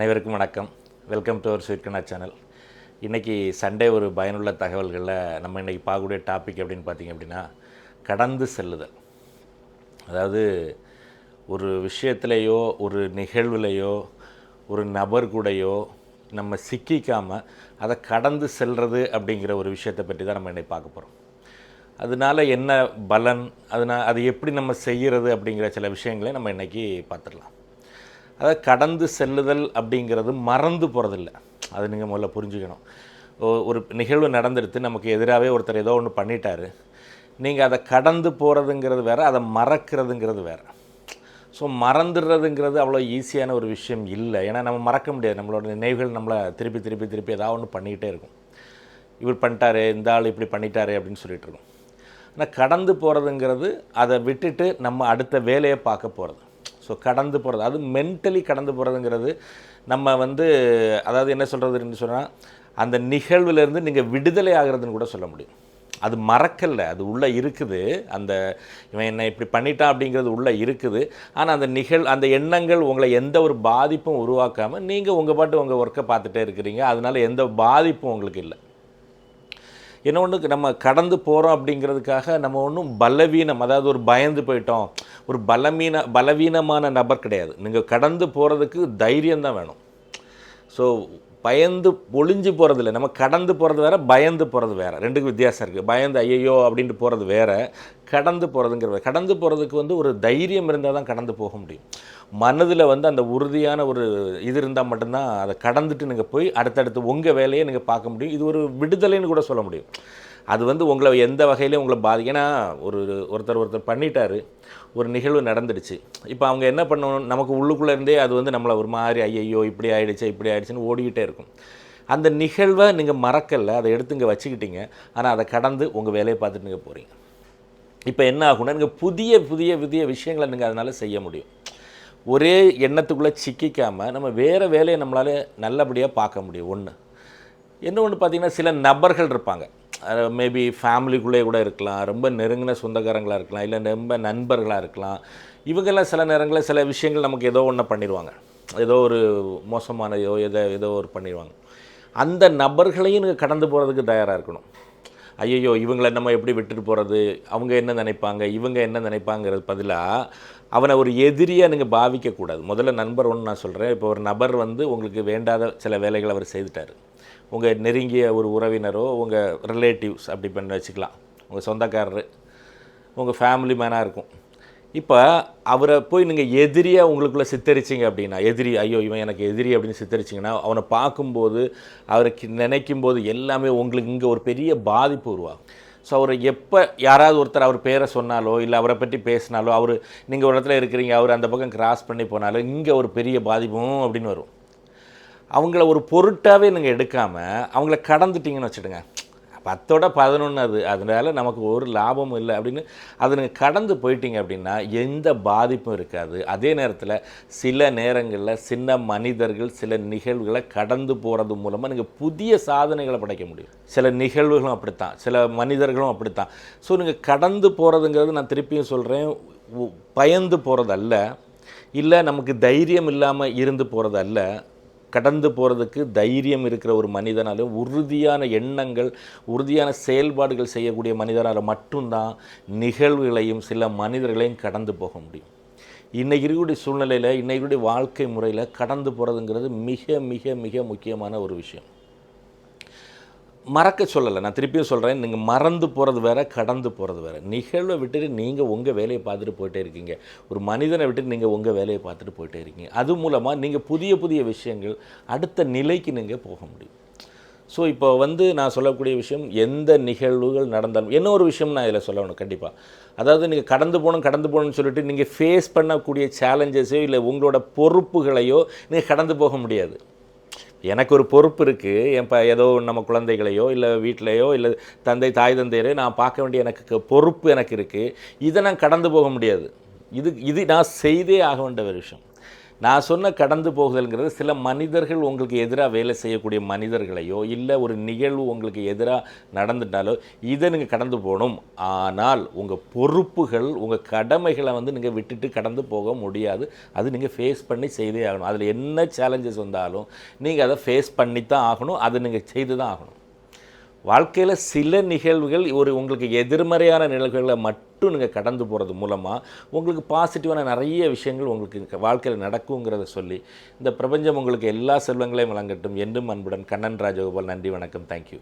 அனைவருக்கும் வணக்கம். Welcome to our ஸ்வீட்கனா சேனல் இன்றைக்கி சண்டே ஒரு பயனுள்ள தகவல்களில் நம்ம இன்றைக்கி பார்க்கக்கூடிய டாபிக் அப்படின்னு பார்த்தீங்க அப்படின்னா கடந்து செல்லுதல். அதாவது ஒரு விஷயத்துலேயோ ஒரு நிகழ்வுலையோ ஒரு நபர் கூடையோ நம்ம சிக்கிக்காமல் அதை கடந்து செல்வது அப்படிங்கிற ஒரு விஷயத்தை பற்றி தான் நம்ம இன்றைக்கி பார்க்க போகிறோம் அதனால என்ன பலன் அதனால் அது எப்படி நம்ம செய்கிறது அப்படிங்கிற சில விஷயங்களை நம்ம இன்றைக்கி பார்த்துடலாம். அதாவது கடந்து செல்லுதல் அப்படிங்கிறது மறந்து போகிறதில்ல அது நீங்கள் முதல்ல புரிஞ்சுக்கணும். ஒரு நிகழ்வு நடந்துடுத்து நமக்கு எதிராகவே ஒருத்தர் ஏதோ ஒன்று பண்ணிட்டாரு. நீங்கள் அதை கடந்து போகிறதுங்கிறது வேற அதை மறக்கிறதுங்கிறது வேறு. ஸோ மறந்துடுறதுங்கிறது அவ்வளோ ஈஸியான ஒரு விஷயம் இல்லை. ஏன்னா நம்ம மறக்க முடியாது. நம்மளோட நினைவுகள் நம்மளை திருப்பி திருப்பி திருப்பி ஏதாவது ஒன்று பண்ணிக்கிட்டே இருக்கும். இவர் பண்ணிட்டாரு இந்த ஆள் இப்படி பண்ணிட்டாரு அப்படின்னு சொல்லிட்டு இருக்கோம். ஆனால் கடந்து போகிறதுங்கிறது அதை விட்டுட்டு நம்ம அடுத்த வேலையை பார்க்க போகிறது ஸோ கடந்து போகிறது அது மென்டலி கடந்து போகிறதுங்கிறது நம்ம வந்து அதாவது என்ன சொல்கிறதுன்னு சொன்னால் அந்த நிகழ்விலேருந்து நீங்கள் விடுதலை ஆகிறதுன்னு கூட சொல்ல முடியும். அது மறக்கலை அது உள்ளே இருக்குது. அந்த இவன் என்னை இப்படி பண்ணிட்டான் அப்படிங்கிறது உள்ளே இருக்குது. ஆனால் அந்த நிகழ் அந்த எண்ணங்கள் உங்களை எந்த ஒரு பாதிப்பும் உருவாக்காமல் நீங்கள் உங்கள் பாட்டு உங்கள் ஒர்க்கை பார்த்துட்டே இருக்கிறீங்க. அதனால் எந்த பாதிப்பும் உங்களுக்கு இல்லை. என்ன ஒன்று நம்ம கடந்து போகிறோம் அப்படிங்கிறதுக்காக நம்ம ஒன்றும் பலவீனம் அதாவது ஒரு பயந்து போயிட்டோம். ஒரு பலவீன பலவீனமான நபர் கிடையாது. நீங்கள் கடந்து போகிறதுக்கு தைரியம் தான் வேணும். ஸோ பயந்து ஒளிஞ்சு போகிறது இல்லை. நம்ம கடந்து போகிறது வேற பயந்து போகிறது வேற. ரெண்டுக்கும் வித்தியாசம் இருக்குது பயந்து ஐயையோ அப்படின்ட்டு போகிறது வேற. கடந்து போகிறதுங்கிறது கடந்து போகிறதுக்கு வந்து ஒரு தைரியம் இருந்தால் தான் கடந்து போக முடியும். மனதில் வந்து அந்த உறுதியான ஒரு இது இருந்தால் மட்டும்தான் அதை கடந்துட்டு நீங்கள் போய் அடுத்தடுத்து உங்கள் வேலையை நீங்கள் பார்க்க முடியும். இது ஒரு விடுதலைன்னு கூட சொல்ல முடியும். அது வந்து உங்களை எந்த வகையிலையும் உங்களை பாதி ஏன்னா ஒரு ஒருத்தர் ஒருத்தர் பண்ணிட்டாரு. ஒரு நிகழ்வு நடந்துடுச்சு. இப்போ அவங்க என்ன பண்ணணும்? நமக்கு உள்ளுக்குள்ளே இருந்தே அது வந்து நம்மளை ஒரு மாதிரி ஐயையோ இப்படி ஆயிடுச்சு இப்படி ஆயிடுச்சுன்னு ஓடிக்கிட்டே இருக்கும். அந்த நிகழ்வை நீங்கள் மறக்கலை. அதை எடுத்து இங்கே வச்சுக்கிட்டீங்க. ஆனால் அதை கடந்து உங்கள் வேலையை பார்த்துட்டு நீங்கள் போகிறீங்க இப்போ என்ன ஆகும்னா நீங்கள் புதிய புதிய புதிய விஷயங்களை நீங்கள் அதனால் செய்ய முடியும். ஒரே எண்ணத்துக்குள்ளே சிக்கிக்காமல் நம்ம வேறு வேலையை நம்மளால் நல்லபடியாக பார்க்க முடியும். ஒன்று என்ன ஒன்று பார்த்தீங்கன்னா சில நபர்கள் இருப்பாங்க. மேபி ஃபேமிலிக்குள்ளே கூட இருக்கலாம். ரொம்ப நெருங்கின சொந்தக்காரங்களாக இருக்கலாம். இல்லை ரொம்ப நண்பர்களாக இருக்கலாம். இவங்கெல்லாம் சில நேரங்களில் சில விஷயங்கள் நமக்கு ஏதோ ஒன்று பண்ணிடுவாங்க. ஏதோ ஒரு மோசமானதோ ஏதோ ஏதோ ஒரு பண்ணிடுவாங்க. அந்த நபர்களையும் நீங்கள் கடந்து போகிறதுக்கு தயாராக இருக்கணும். ஐயையோ இவங்களை நம்ம எப்படி விட்டுட்டு போகிறது அவங்க என்ன நினைப்பாங்க? இவங்க என்ன நினைப்பாங்கிறது பதிலாக அவனை ஒரு எதிரியாக நீங்கள் பாவிக்கக்கூடாது. முதல்ல நண்பர் ஒன்று நான் சொல்கிறேன் இப்போ ஒரு நபர் வந்து உங்களுக்கு வேண்டாத சில வேலைகளை அவர் செய்துட்டார். உங்கள் நெருங்கிய ஒரு உறவினரோ உங்கள் ரிலேட்டிவ்ஸ் அப்படி பண்ணி வச்சுக்கலாம். உங்கள் சொந்தக்காரர் உங்கள் ஃபேமிலி மேனாக இருக்கும். இப்போ அவரை போய் நீங்கள் எதிரியாக உங்களுக்குள்ளே சித்தரிச்சிங்க அப்படின்னா எதிரி ஐயோ இவன் எனக்கு எதிரி அப்படின்னு சித்தரிச்சிங்கன்னா அவனை பார்க்கும்போது அவருக்கு நினைக்கும் போது எல்லாமே உங்களுக்கு இங்கே ஒரு பெரிய பாதிப்பு உருவாகும். ஸோ அவரை எப்போ யாராவது ஒருத்தர் அவர் பேரை சொன்னாலோ இல்லை அவரை பற்றி பேசினாலோ அவர் நீங்கள் ஒரு இடத்துல இருக்கிறீங்க அவர் அந்த பக்கம் கிராஸ் பண்ணி போனாலோ இங்கே ஒரு பெரிய பாதிப்பும் அப்படின்னு வரும். அவங்கள ஒரு பொருட்டாகவே நீங்கள் எடுக்காமல் அவங்கள கடந்துட்டீங்கன்னு வச்சுடுங்க. பத்தோட பதினொன்று அது அதனால நமக்கு ஒரு லாபமும் இல்லை அப்படின்னு அதை நீங்கள் கடந்து போயிட்டீங்க அப்படின்னா எந்த பாதிப்பும் இருக்காது. அதே நேரத்தில் சில நேரங்களில் சின்ன மனிதர்கள் சில நிகழ்வுகளை கடந்து போகிறது மூலமாக நீங்கள் புதிய சாதனைகளை படைக்க முடியும். சில நிகழ்வுகளும் அப்படித்தான் சில மனிதர்களும் அப்படித்தான். ஸோ நீங்கள் கடந்து போகிறதுங்கிறது நான் திருப்பியும் சொல்கிறேன் பயந்து போகிறதல்ல இல்லை நமக்கு தைரியம் இல்லாமல் இருந்து போகிறதல்ல கடந்து போகிறதுக்கு தைரியம் இருக்கிற ஒரு மனிதனால உறுதியான எண்ணங்கள் உறுதியான செயல்பாடுகள் செய்யக்கூடிய மனிதனால் மட்டும்தான் நிகழ்வுகளையும் சில மனிதர்களையும் கடந்து போக முடியும். இன்றைக்கி இருக்கக்கூடிய சூழ்நிலையில் இன்னைக்கு வாழ்க்கை முறையில் கடந்து போகிறதுங்கிறது மிக மிக மிக முக்கியமான ஒரு விஷயம். மறக்க சொல்லலை. நான் திருப்பியும் சொல்கிறேன் நீங்கள் மறந்து போகிறது வேறு கடந்து போகிறது வேறு. நிகழ்வை விட்டுட்டு நீங்கள் உங்கள் வேலையை பார்த்துட்டு போயிட்டே இருக்கீங்க. ஒரு மனிதனை விட்டுட்டு நீங்கள் உங்கள் வேலையை பார்த்துட்டு போயிட்டே இருக்கீங்க. அது மூலமாக நீங்கள் புதிய புதிய விஷயங்கள் அடுத்த நிலைக்கு நீங்கள் போக முடியும். ஸோ இப்போ வந்து நான் சொல்லக்கூடிய விஷயம் எந்த நிகழ்வுகள் நடந்தாலும் என்ன ஒரு விஷயம் நான் இதில் சொல்லணும்? கண்டிப்பாக அதாவது நீங்கள் கடந்து போகணும் கடந்து போகணும்னு சொல்லிட்டு நீங்கள் ஃபேஸ் பண்ணக்கூடிய சேலஞ்சஸையோ இல்லை உங்களோட பொறுப்புகளையோ நீங்கள் கடந்து போக முடியாது. எனக்கு ஒரு பொறுப்பு இருக்குது என் ப ஏதோ நம்ம குழந்தைகளையோ இல்லை வீட்டிலையோ இல்லை தந்தை தாய் தந்தையரையோ நான் பார்க்க வேண்டிய எனக்கு பொறுப்பு எனக்கு இருக்குது இதை நான் கடந்து போக முடியாது. இது இது நான் செய்தே ஆக வேண்டிய ஒரு விஷயம். நான் சொன்ன கடந்து போகுதல்ங்கிறது சில மனிதர்கள் உங்களுக்கு எதிராக வேலை செய்யக்கூடிய மனிதர்களையோ இல்லை ஒரு நிகழ்வு உங்களுக்கு எதிராக நடந்துட்டாலோ இதை நீங்கள் கடந்து போகணும். ஆனால் உங்கள் பொறுப்புகள் உங்கள் கடமைகளை வந்து நீங்கள் விட்டுட்டு கடந்து போக முடியாது. அது நீங்கள் ஃபேஸ் பண்ணி செய்தே ஆகணும். அதில் என்ன சேலஞ்சஸ் வந்தாலும் நீங்கள் அதை ஃபேஸ் பண்ணி தான் ஆகணும். அதை நீங்கள் செய்து தான் ஆகணும். வாழ்க்கையில் சில நிகழ்வுகள் ஒரு உங்களுக்கு எதிர்மறையான நிகழ்வுகளை மட்டும் நீங்கள் கடந்து போகிறது மூலமாக உங்களுக்கு பாசிட்டிவான நிறைய விஷயங்கள் உங்களுக்கு வாழ்க்கையில் நடக்குங்கிறத சொல்லி இந்த பிரபஞ்சம் உங்களுக்கு எல்லா செல்வங்களையும் வழங்கட்டும். என்றும் அன்புடன் கண்ணன் ராஜகோபால் நன்றி வணக்கம். தேங்க்யூ